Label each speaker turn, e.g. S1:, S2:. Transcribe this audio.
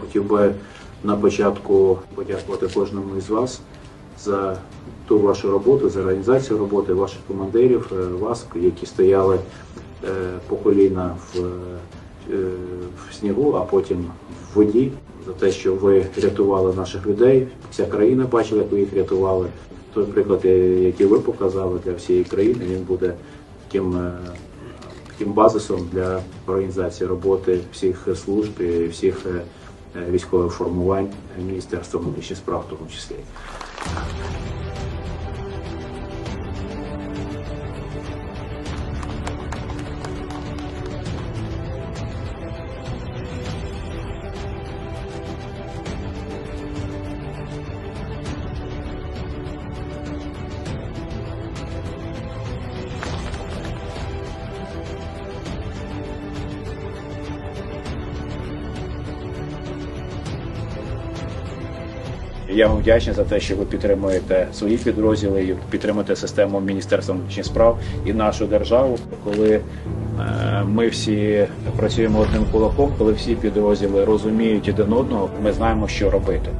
S1: хотів би на початку подякувати кожному із вас за ту вашу роботу, за організацію роботи ваших командирів, е, вас, які стояли е, по коліна в, е, в снігу, а потім в воді, за те, що ви рятували наших людей. Вся країна бачила, як ви їх рятували. Той приклад, який ви показали для всієї країни, він буде таким. таким базисом для організації роботи всіх служб і всіх військових формувань Міністерства внутрішніх справ, в тому числі. Я вам вдячний за те, що ви підтримуєте свої підрозділи, і підтримуєте систему Міністерства внутрішніх справ і нашу державу. Коли е, ми всі працюємо одним кулаком, коли всі підрозділи розуміють один одного, ми знаємо, що робити.